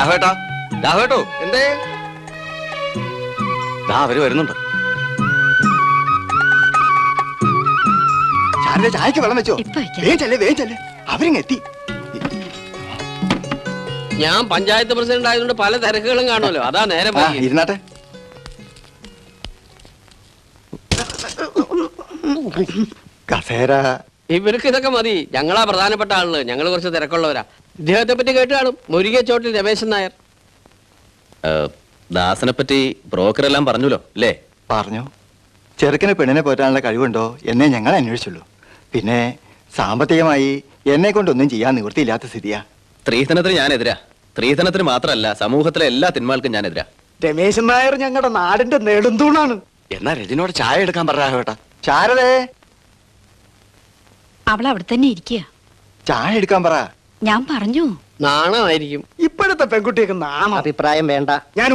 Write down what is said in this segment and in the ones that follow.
രാഘവേട്ടാ രാഘവേട്ടോ. എന്തേ? ദാ അവർ വരുന്നുണ്ട്. ശാരദ ചായക്ക് വെള്ളം വെച്ചോ. ഇപ്പൊ വയ്ക്കാം. വേഗം ചെല്ലേ വേഗം ചെല്ലേ. അവരിങ്ങ് എത്തി ഞാൻ പഞ്ചായത്ത് പ്രസിഡന്റ് ആയതുകൊണ്ട് പല തിരക്കുകളും കാണുമല്ലോ. അതാ നേരെ ആ ഇരുന്നാട്ടെ. കസേര. ഇവർക്ക് ഇതൊക്കെ മതി. ഞങ്ങളാ പ്രധാനപ്പെട്ട ആളുകൾ ഞങ്ങൾ കുറച്ച് തിരക്കുള്ളവരാ. ഇദ്ദേഹത്തെ പറ്റി കേട്ട് കാണും. മുരുകച്ചോട്ടിൽ രമേശൻ നായർ. ദാസനെ പറ്റി ബ്രോക്കർ എല്ലാം പറഞ്ഞല്ലോ അല്ലേ? പറഞ്ഞു. ചെറുക്കനെ പെണ്ണിനെ പോറ്റാനുള്ള കഴിവുണ്ടോ എന്നെ ഞങ്ങൾ അന്വേഷിച്ചുള്ളൂ. പിന്നെ സാമ്പത്തികമായി എന്നെ കൊണ്ടൊന്നും ചെയ്യാൻ നിവൃത്തിയില്ലാത്ത സ്ഥിതിയാ. സ്ത്രീധനത്തിന് ഞാനെതിരാ സ്ത്രീധനത്തിന് മാത്രമല്ല സമൂഹത്തിലെ എല്ലാ തിന്മാൾക്കും ഞാനെതിരാ രമേശൻ നായർ ഞങ്ങളുടെ നാടിന്റെ നെടുന്തൂണാണ്. എന്നാ രജനോട് ചായ എടുക്കാൻ പറയാ കേട്ടാ. ശാരദേ അവൾ അവിടെ തന്നെ ഇരിക്കുക. ചായ എടുക്കാൻ പറ. ഞാൻ പറഞ്ഞു. നാണമായിരിക്കും. ഇപ്പോഴത്തെ പെൺകുട്ടിയൊക്കെ നാണം. അഭിപ്രായം വേണ്ട. ഞാൻ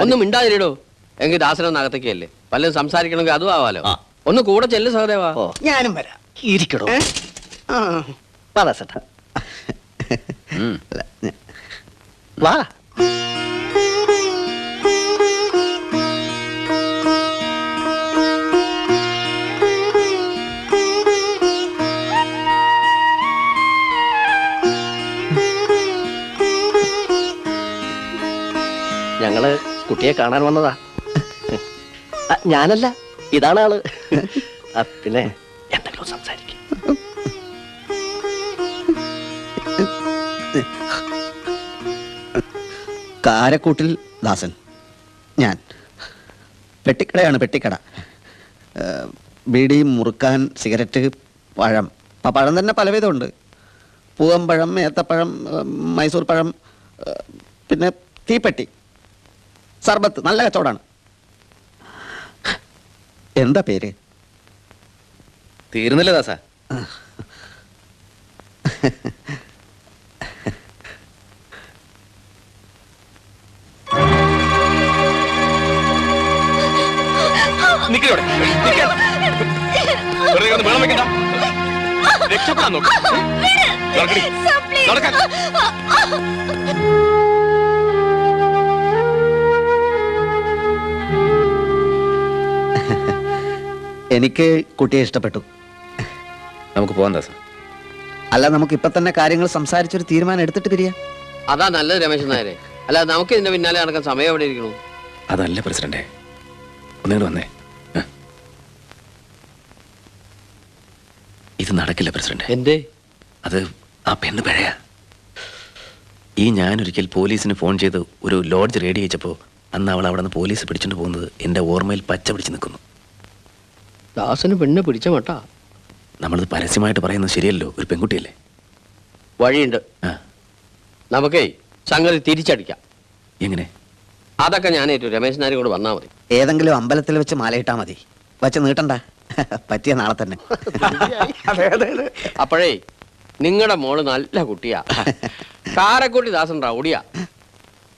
ഒന്നും മിണ്ടാതിരിടോ. എങ്കിൽ ദാസനൊന്ന് അകത്തേക്കല്ലേ? പലരും സംസാരിക്കണമെങ്കിൽ അതും ആവാലോ. ഒന്ന് കൂടെ ചെല്ലു സഹദേവാ. ഞാനും വരാം. ഇരിക്കടോ. ആ. വാ ദാസേട്ടാ. വാ. ഞങ്ങൾ കുട്ടിയെ കാണാൻ വന്നതാ. ഞാനല്ല ഇതാണ് ആൾ. പിന്നെ എന്തെങ്കിലും സംസാരിക്കും. കാരക്കൂട്ടിൽ ദാസൻ. ഞാൻ. പെട്ടിക്കടയാണ് പെട്ടിക്കട. ബീഡി മുറുക്കാൻ സിഗരറ്റ് പഴം. പഴം തന്നെ പലവിധമുണ്ട്. പൂവമ്പഴം ഏത്തപ്പഴം മൈസൂർ പഴം പിന്നെ തീപ്പെട്ടി. സർബത്ത് നല്ല കച്ചവടമാണ് എന്താ പേര് തീരുന്നില്ല ദാസ വെക്കണ്ട രക്ഷപ്പെടാൻ നോക്കാം. നടക്കാൻ. എനിക്ക് കുട്ടിയെ ഇഷ്ടപ്പെട്ടു. നമുക്ക് പോവാം ദാസ. അല്ല നമുക്ക് ഇപ്പൊ തന്നെ കാര്യങ്ങൾ സംസാരിച്ചൊരു തീരുമാനം എടുത്തിട്ട് പിരിയാം അതാ നല്ലത് രമേശൻ നായരെ. അല്ല നമുക്ക് ഇതിന്റെ പിന്നാലെ നടക്കാൻ സമയം എവിടെ ഇരിക്കണു? അതല്ല പ്രസിഡന്റെ. ഒന്നിങ്ങോട്ട് വന്നേ. ഇത് നടക്കില്ല പ്രസിഡന്റ്. എന്തേ? അത് ആ പെണ്ണ് പിഴയാ. ഈ ഞാനൊരിക്കൽ പോലീസിന് ഫോൺ ചെയ്ത് ഒരു ലോഡ്ജ് റെഡി അയച്ചപ്പോൾ അന്ന് അവൾ അവിടെ നിന്ന് പോലീസ് പിടിച്ചുകൊണ്ട് പോകുന്നത് എന്റെ ഓർമ്മയിൽ പച്ച പിടിച്ച് നിൽക്കുന്നു ദാസന് പെണ്ണ് പിടിച്ച മട്ടാ. നമ്മളിത് പരസ്യമായിട്ട് പറയുന്നത് ശരിയല്ലോ ഒരു പെൺകുട്ടിയല്ലേ? വഴിയുണ്ട്. നമുക്കേ സംഗതി തിരിച്ചടിക്കാം. എങ്ങനെ? അതൊക്കെ ഞാൻ ഏറ്റവും രമേശ് നാരി കൂടെ വന്നാൽ മതി. ഏതെങ്കിലും അമ്പലത്തിൽ വെച്ച് മാലയിട്ടാ മതി. വച്ച് നീട്ടണ്ട. പറ്റിയ നാളെ തന്നെ. അതെ അതെ അതെ. അപ്പോഴേ നിങ്ങളുടെ മോൾ നല്ല കുട്ടിയാ. കാരക്കുട്ടി ദാസൻ റൗഡിയാ.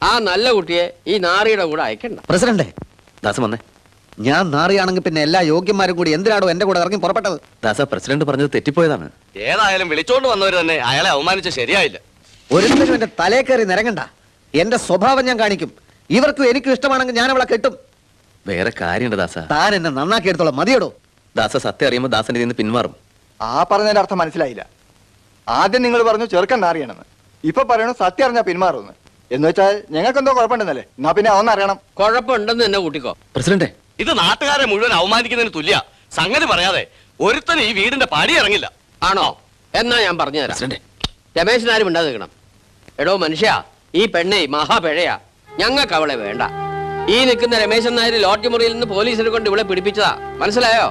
ആ നല്ല കുട്ടിയെ ഈ നാറിയുടെ കൂടെ അയക്കണ്ട. പ്രസിഡന്റ്. ദാസൻ വന്നേ. ഞാൻ നാറിയാണെങ്കിൽ പിന്നെ എല്ലാ യോഗ്യന്മാരും കൂടി എന്തിനാണോ എന്റെ കൂടെ ഇറങ്ങി പുറപ്പെട്ടത്? ദാസ പ്രസിഡന്റ് പറഞ്ഞത് തെറ്റിപ്പോയതാണ്. ഏതായാലും വിളിച്ചോണ്ട് വന്നവർ തന്നെ അയാളെ അവമാനിച്ച ശരിയായില്ല. ഒരുത്തരും എന്റെ തലേ കയറി നിരങ്ങണ്ട. എന്റെ സ്വഭാവം ഞാൻ കാണിക്കും. ഇവർക്കും എനിക്കും ഇഷ്ടമാണെങ്കിൽ ഞാൻ അവളെ കെട്ടും. വേറെ കാര്യമുണ്ട് ദാസ. താൻ എന്നെ നന്നാക്കി എടുത്തോളാം. മതിയടോ. ദാസ സത്യം അറിയുമ്പോൾ ദാസന്റെ നിന്ന് പിന്മാറും. ആ പറഞ്ഞതിന്റെ അർത്ഥം മനസ്സിലായില്ല. ആദ്യം നിങ്ങൾ പറഞ്ഞു ചെറുക്കൻ നാറിയാണെന്ന്. ഇപ്പൊ പറയണു സത്യം അറിഞ്ഞാ പിന്മാറുമെന്ന്. എന്ന് വെച്ചാൽ ഞങ്ങൾക്ക് എന്തോ കുഴപ്പമുണ്ടെന്നല്ലേ? എന്നാ പിന്നെ അവന്നറിയണം കുഴപ്പമുണ്ടെന്ന് തന്നെ കൂട്ടിക്കോ. പ്രസിഡന്റെ ഇത് നാട്ടുകാരെ മുഴുവൻ അവമാനിക്കുന്നതിന് തുല്യ. സംഗതി പറയാതെ ഒരുത്തൻ ഈ വീടിന്റെ പടി ഇറങ്ങില്ല. ആണോ? എന്നാ ഞാൻ പറഞ്ഞു തരാം രമേശൻ ആരും ഉണ്ടാതെ നിൽക്കണം എടോ മനുഷ്യ ഈ പെണ്ണേ മഹാപിഴയാ. ഞങ്ങൾക്ക് അവളെ വേണ്ട. ഈ നിൽക്കുന്ന രമേശൻ നായർ ലോഡ്ജ് മുറിയിൽ നിന്ന് പോലീസിനെ കൊണ്ട് ഇവിടെ പിടിപ്പിച്ചതാ. മനസ്സിലായോ?